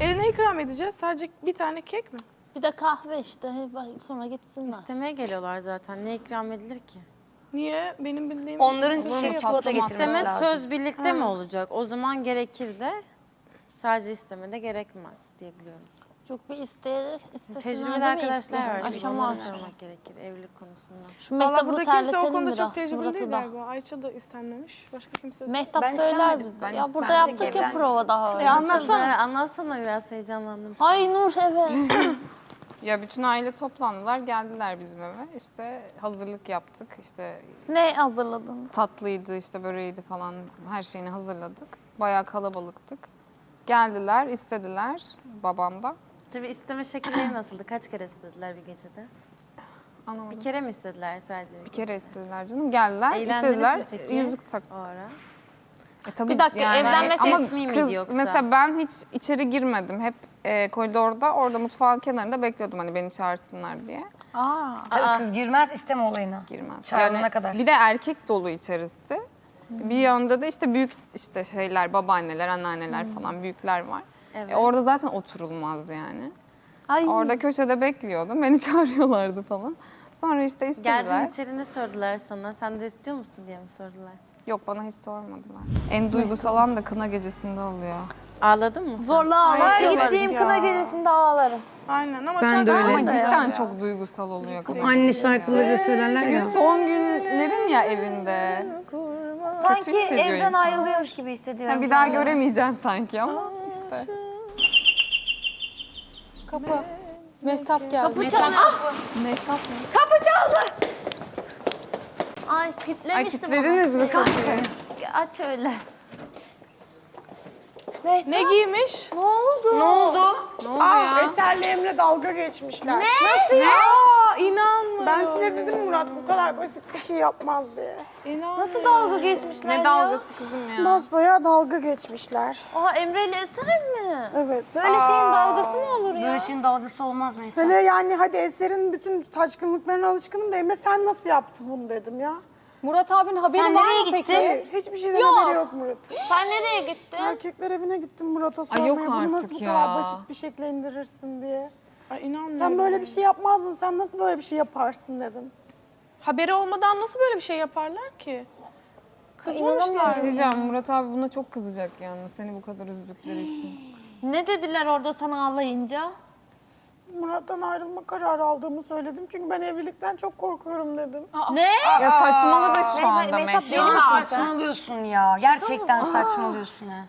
E ne ikram edeceğiz? Sadece bir tane kek mi? Bir de kahve işte. Bak, Sonra gitsinler. İstemeye geliyorlar zaten. Ne ikram edilir ki? Niye? Benim bildiğim... Onların Bir şey çikolata getirmesi İsteme lazım. söz birlikte mi olacak? O zaman gerekir de sadece isteme de gerekmez diye biliyorum. Çok bir isteyerek istesinler Tecrübeli arkadaşlar var. Açamazlar. sormak gerekir evlilik konusunda. Şu Valla Mehtap'ı burada kimse o terletelim konuda biraz, çok tecrübeli Murat'ı değil da. galiba. Ayça da istenmemiş. Başka kimse de. Mehtap Ben söyler istemedim. bize. Ben ya burada yaptık ya evlendim. prova daha. E anlatsana. Anlatsana. Anlatsana biraz heyecanlandım. Ay Nur evet. Ya bütün aile toplandılar, geldiler bizim eve. İşte hazırlık yaptık. İşte ne hazırladın? tatlıydı, işte böreğiydi falan her şeyini hazırladık. Bayağı kalabalıktık. Geldiler, istediler babam da. Tabii isteme şekilleri nasıldı? Kaç kere istediler bir gecede? Anlamadım. Bir kere mi istediler sadece? Bir kere istediler canım. Geldiler, Eğlendiniz istediler. mi peki? Yüzük O taktık. ara. E, tabii Bir dakika, evlenmek ama resmi miydi kız- yoksa? Mesela ben hiç içeri girmedim. Hep e, koridorda, orada mutfağın kenarında bekliyordum hani beni çağırsınlar diye. Aa. Tabii kız girmez isteme olayına. girmez. Çağrılana kadar. Bir de erkek dolu içerisi. Bir yanında da işte büyük işte şeyler, babaanneler, anneanneler falan büyükler var. Evet. E, orada zaten oturulmaz yani. Ay. Orada köşede bekliyordum. Beni çağırıyorlardı falan. Sonra işte istediler. Geldin içeri ne sordular sana? Sen de istiyor musun diye mi sordular? Yok bana hiç sormadılar. En duygusal an da kına gecesinde oluyor. Ağladın mı sen? Zorla ağlatıyorlar. gittiğim kına gecesinde ağlarım. Aynen ama Ben de öyle. Ama da ya. cidden çok duygusal oluyor kına Anne gecesi. şarkıları da söylerler ya. Çünkü son günlerin ya evinde. Sanki hissediyor evden insan. ayrılıyormuş gibi hissediyorum. Yani bir daha göremeyeceksin sanki ama işte. Kapı. Mehtap geldi. Kapı çalın. Mehtap mı? Ay Ay kitlemiştim. kilitlediniz mi kapıyı? Aç öyle. Ne giymiş? Ne oldu? Ne oldu ya? Eser'le Emre dalga geçmişler. Aa inanmıyorum. Ben size dedim Murat bu kadar basit bir şey yapmaz diye. Nasıl dalga geçmişler Ne dalgası kızım ya? Basbayağı dalga geçmişler. Aa Emre ile Eser mi? Evet. Böyle şeyin dalgası mı olur şeyin dalgası olmaz mı? Hele yani hadi Eser'in bütün taşkınlıklarına alışkınım da Emre sen nasıl yaptın bunu dedim ya. Murat abinin haberi Sen var nereye mı gittin? peki? Hayır hiçbir şeyden haberi yok Murat'ın. Sen nereye gittin? Erkekler evine gittim Murat'a Ay sormaya yok bunu nasıl artık bu ya. kadar basit bir şekilde indirirsin diye. Ay inanmıyorum. Sen böyle bir şey yapmazdın sen nasıl böyle bir şey yaparsın dedim. Haberi olmadan nasıl böyle bir şey yaparlar ki? Kızmamışlar. Bir şey diyeceğim Murat abi buna çok kızacak yalnız seni bu kadar üzdükleri için. Ne dediler orada sana ağlayınca? Murat'tan ayrılma kararı aldığımı söyledim çünkü ben evlilikten çok korkuyorum dedim. Ne? Ya saçmaladı şu anda Mehtap saçmalıyorsun ya. Gerçekten saçmalıyorsun ha.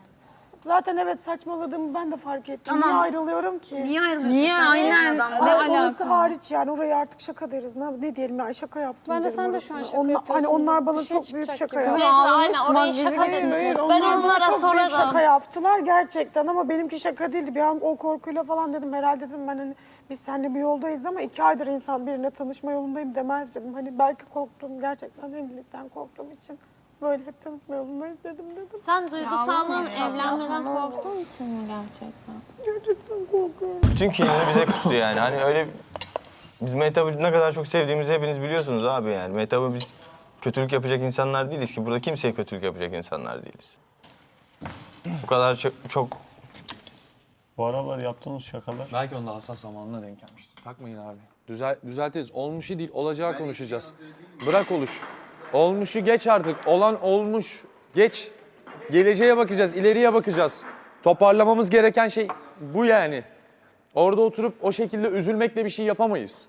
Zaten evet saçmaladığımı ben de fark ettim. Niye Tamam. ayrılıyorum ki? Niye ayrılıyorsun? Niye sen? aynen? Ne Ay, orası alaka? hariç yani orayı artık şaka deriz. Ne, ne diyelim ya şaka yaptım Ben de sen de şu an şaka yapıyorsun. Hani onlar bana şey çok büyük şaka yaptı. Neyse aynen orayı makyajı şaka dediniz. Ben onlar bana onlara çok büyük şaka yaptılar gerçekten ama benimki şaka değildi. Bir an o korkuyla falan dedim herhalde dedim ben hani biz seninle bir yoldayız ama iki aydır insan birine tanışma yolundayım demez dedim. Hani belki korktum gerçekten evlilikten korktuğum için böyle hep tanışma yolundayız dedim dedim. Sen duygusallığın evlenmeden korktuğun için mi gerçekten? Gerçekten korkuyorum. Bütün kinini bize kustu yani. Hani öyle biz Mehtap'ı ne kadar çok sevdiğimizi hepiniz biliyorsunuz abi yani. Mehtap'ı biz kötülük yapacak insanlar değiliz ki. Burada kimseye kötülük yapacak insanlar değiliz. Bu kadar çok, çok Bu aralar yaptığınız şakalar Belki onda hassas zamanına denk gelmiştir. Takmayın abi. Düzel, düzeltiriz. Olmuşu değil, olacağı konuşacağız. Bırak oluş. Olmuşu geç artık. Olan olmuş. Geç. Geleceğe bakacağız, ileriye bakacağız. Toparlamamız gereken şey bu yani. Orada oturup o şekilde üzülmekle bir şey yapamayız.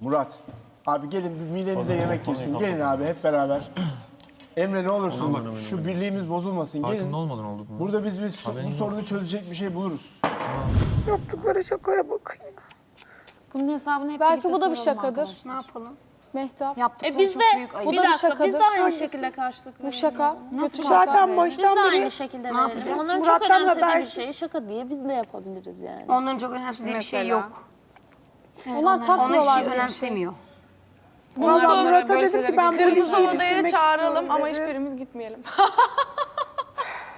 Murat. Abi gelin bir midemize yemek girsin. Gelin abi hep beraber. Emre ne olursun şu birliğimiz bozulmasın. Gelin. olmadan oldu bu. Burada biz, biz bu sorunu çözecek bir şey buluruz. Yaptıkları şakaya bakın. Bunun hesabını hep Belki bu da bir şakadır. Ne yapalım? Mehtap. Yaptıkları E biz çok de büyük ayıp. Bu bir da bir dakika biz de aynı şekilde karşılık Bu verelim. şaka. Kötü şaka. Zaten Biz de baştan beri aynı şekilde verelim. yapacağız? Onların çok Murat'tan önemsediği bir habersiz. şeyi şaka diye biz de yapabiliriz yani. Onların çok önemsediği bir şey Mesela? yok. Onlar Onlar hiçbir şey bir önemsemiyor. Valla Murat'a dedim ki ben bu ilişkiyi odaya bitirmek çağıralım istiyorum ama dedi. hiçbirimiz gitmeyelim.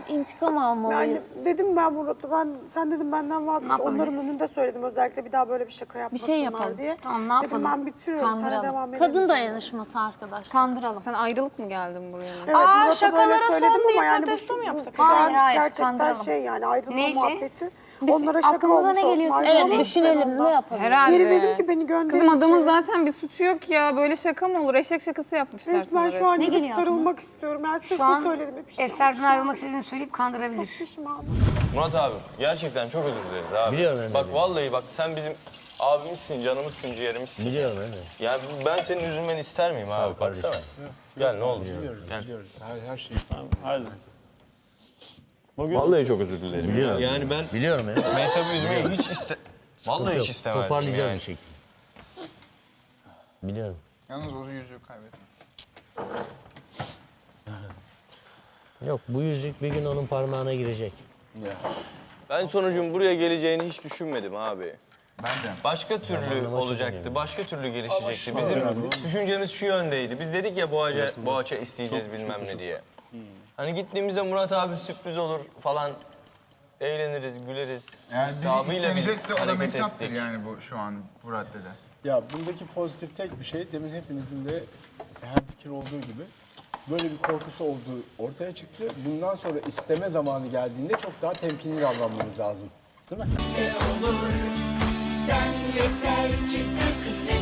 İntikam Yani almalıyız. dedim ben Murat'a ben sen dedim benden vazgeç. Onların önünde söyledim özellikle bir daha böyle bir şaka yapmasınlar yapalım. diye. Tamam, ne Dedim yapalım? ben bitiriyorum sana devam Kandıralım. edemeyeceğim. Kadın dayanışması arkadaşlar. Kandıralım. Sen ayrılık mı geldin buraya? Evet, Aa, Murat'a şakalara böyle son söyledim diye ama yani bu, protesto mu yapsak? şu an Hayır, hayır, gerçekten kandıralım. şey yani ayrılma Neyle? muhabbeti Onlara şaka aklımıza olmuş ne olsun. geliyorsa Ayrılmak evet, düşünelim, ne yapalım? Herhalde. Geri dedim ki beni gönderin Kızım adamın içeri. zaten bir suçu yok ya. Böyle şaka mı olur? Eşek şakası yapmışlar Resmen sana şu an Ne gidip geliyor sarılmak istiyorum. Ben sırf Şu bu an söyledim. Hep pişman, Eser'den pişman, ayrılmak istediğini söyleyip kandırabilir. Pişmanım. Murat abi gerçekten çok özür dileriz abi. Biliyorum Emre Bak vallahi bak sen bizim abimizsin, canımızsın, ciğerimizsin. Biliyorum Emre. Yani ben senin üzülmeni ister miyim abi? ol kardeşim. Baksana. Gel ne olur. Gel. Biliyoruz. Her, her şeyi. Hadi. Bugün Vallahi çok özür dilerim. Biliyorum. Yani ben Biliyorum Emre. Mehtap'ı üzmeyi hiç iste... Vallahi hiç istemezdim Toparlayacağız yani. bir şekilde. Biliyorum. Yalnız o yüzüğü kaybettim. Yok bu yüzük bir gün onun parmağına girecek. Ben sonucun buraya geleceğini hiç düşünmedim abi. Ben de. Başka türlü olacaktı, başka türlü gelişecekti. Bizim düşüncemiz şu yöndeydi. Biz dedik ya Boğaça, Boğaça isteyeceğiz bilmem ne diye. Hani gittiğimizde Murat abi sürpriz olur falan. Eğleniriz, güleriz. Yani Hesabıyla biri biz istenecekse o da hareket mehtaptır ettik. yani bu şu an bu raddede. Ya bundaki pozitif tek bir şey demin hepinizin de her fikir olduğu gibi böyle bir korkusu olduğu ortaya çıktı. Bundan sonra isteme zamanı geldiğinde çok daha temkinli davranmamız lazım. Değil mi? Sen olur, sen yeter ki sen kısmet.